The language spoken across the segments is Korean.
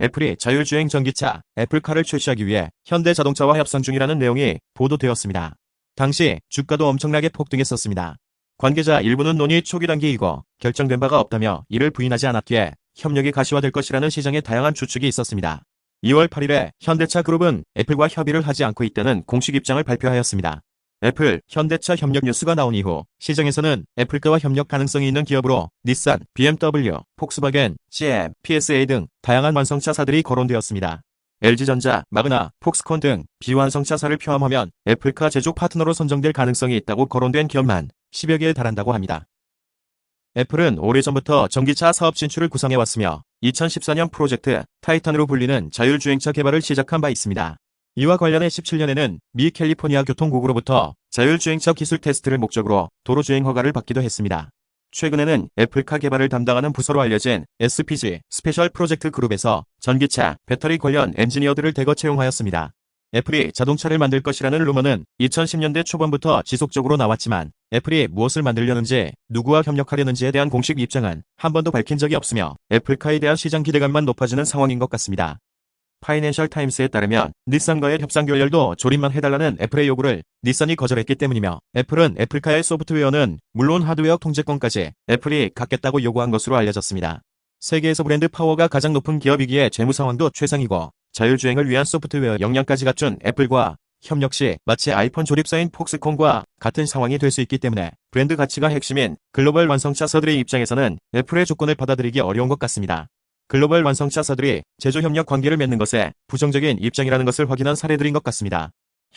애플이 자율주행 전기차 애플카를 출시하기 위해 현대자동차와 협상 중이라는 내용이 보도되었습니다. 당시 주가도 엄청나게 폭등했었습니다. 관계자 일부는 논의 초기 단계이고 결정된 바가 없다며 이를 부인하지 않았기에 협력이 가시화될 것이라는 시장의 다양한 추측이 있었습니다. 2월 8일에 현대차 그룹은 애플과 협의를 하지 않고 있다는 공식 입장을 발표하였습니다. 애플, 현대차 협력 뉴스가 나온 이후 시장에서는 애플과와 협력 가능성이 있는 기업으로 닛산, BMW, 폭스바겐, GM, PSA 등 다양한 완성차사들이 거론되었습니다. LG전자, 마그나, 폭스콘 등 비완성차사를 포함하면 애플카 제조 파트너로 선정될 가능성이 있다고 거론된 기업만 10여 개에 달한다고 합니다. 애플은 오래전부터 전기차 사업 진출을 구상해왔으며 2014년 프로젝트 타이탄으로 불리는 자율주행차 개발을 시작한 바 있습니다. 이와 관련해 17년에는 미 캘리포니아 교통국으로부터 자율주행차 기술 테스트를 목적으로 도로주행 허가를 받기도 했습니다. 최근에는 애플카 개발을 담당하는 부서로 알려진 SPG 스페셜 프로젝트 그룹에서 전기차, 배터리 관련 엔지니어들을 대거 채용하였습니다. 애플이 자동차를 만들 것이라는 루머는 2010년대 초반부터 지속적으로 나왔지만 애플이 무엇을 만들려는지 누구와 협력하려는지에 대한 공식 입장은 한 번도 밝힌 적이 없으며 애플카에 대한 시장 기대감만 높아지는 상황인 것 같습니다. 파이낸셜 타임스에 따르면 닛산과의 협상 결렬도 조립만 해달라는 애플의 요구를 닛산이 거절했기 때문이며 애플은 애플카의 소프트웨어는 물론 하드웨어 통제권까지 애플이 갖겠다고 요구한 것으로 알려졌습니다. 세계에서 브랜드 파워가 가장 높은 기업이기에 재무 상황도 최상이고 자율주행을 위한 소프트웨어 역량까지 갖춘 애플과 협력 시 마치 아이폰 조립사인 폭스콘과 같은 상황이 될 수 있기 때문에 브랜드 가치가 핵심인 글로벌 완성차사들의 입장에서는 애플의 조건을 받아들이기 어려운 것 같습니다. 글로벌 완성차사들이 제조 협력 관계를 맺는 것에 부정적인 입장이라는 것을 확인한 사례들인 것 같습니다.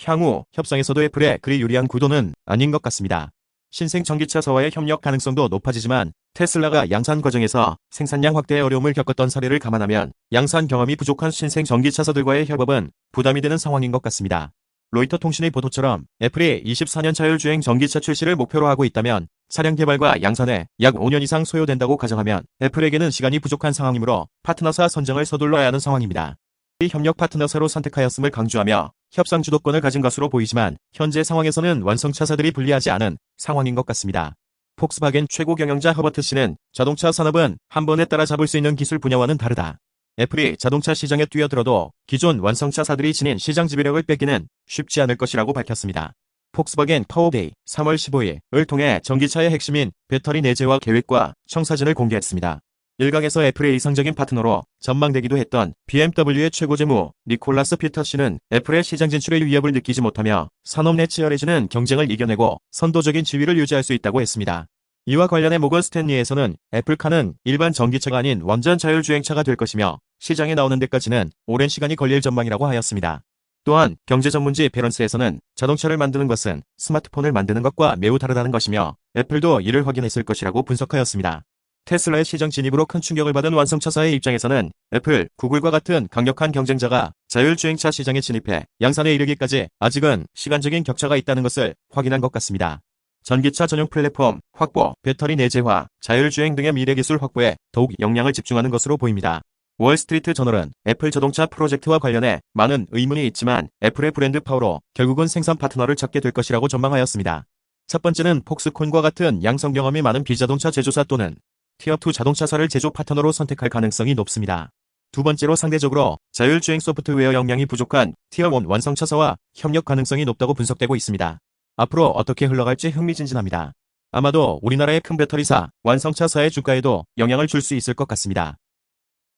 향후 협상에서도 애플의 그리 유리한 구도는 아닌 것 같습니다. 신생 전기차사와의 협력 가능성도 높아지지만 테슬라가 양산 과정에서 생산량 확대에 어려움을 겪었던 사례를 감안하면 양산 경험이 부족한 신생 전기차사들과의 협업은 부담이 되는 상황인 것 같습니다. 로이터 통신의 보도처럼 애플이 24년 자율주행 전기차 출시를 목표로 하고 있다면 차량 개발과 양산에 약 5년 이상 소요된다고 가정하면 애플에게는 시간이 부족한 상황이므로 파트너사 선정을 서둘러야 하는 상황입니다. 이 협력 파트너사로 선택하였음을 강조하며 협상 주도권을 가진 것으로 보이지만 현재 상황에서는 완성차사들이 불리하지 않은 상황인 것 같습니다. 폭스바겐 최고 경영자 허버트 씨는 자동차 산업은 한 번에 따라잡을 수 있는 기술 분야와는 다르다. 애플이 자동차 시장에 뛰어들어도 기존 완성차사들이 지닌 시장 지배력을 뺏기는 쉽지 않을 것이라고 밝혔습니다. 폭스바겐 파워데이 3월 15일을 통해 전기차의 핵심인 배터리 내재화 계획과 청사진을 공개했습니다. 일각에서 애플의 이상적인 파트너로 전망되기도 했던 BMW의 최고 재무 니콜라스 피터 씨는 애플의 시장 진출의 위협을 느끼지 못하며 산업 내 치열해지는 경쟁을 이겨내고 선도적인 지위를 유지할 수 있다고 했습니다. 이와 관련해 모건 스탠리에서는 애플카는 일반 전기차가 아닌 완전 자율주행차가 될 것이며 시장에 나오는 데까지는 오랜 시간이 걸릴 전망이라고 하였습니다. 또한 경제 전문지 베런스에서는 자동차를 만드는 것은 스마트폰을 만드는 것과 매우 다르다는 것이며 애플도 이를 확인했을 것이라고 분석하였습니다. 테슬라의 시장 진입으로 큰 충격을 받은 완성차사의 입장에서는 애플, 구글과 같은 강력한 경쟁자가 자율주행차 시장에 진입해 양산에 이르기까지 아직은 시간적인 격차가 있다는 것을 확인한 것 같습니다. 전기차 전용 플랫폼 확보, 배터리 내재화, 자율주행 등의 미래 기술 확보에 더욱 역량을 집중하는 것으로 보입니다. 월스트리트 저널은 애플 자동차 프로젝트와 관련해 많은 의문이 있지만 애플의 브랜드 파워로 결국은 생산 파트너를 찾게 될 것이라고 전망하였습니다. 첫 번째는 폭스콘과 같은 양성 경험이 많은 비자동차 제조사 또는 티어2 자동차사를 제조 파트너로 선택할 가능성이 높습니다. 두 번째로 상대적으로 자율주행 소프트웨어 역량이 부족한 티어1 완성차사와 협력 가능성이 높다고 분석되고 있습니다. 앞으로 어떻게 흘러갈지 흥미진진합니다. 아마도 우리나라의 큰 배터리사, 완성차사의 주가에도 영향을 줄 수 있을 것 같습니다.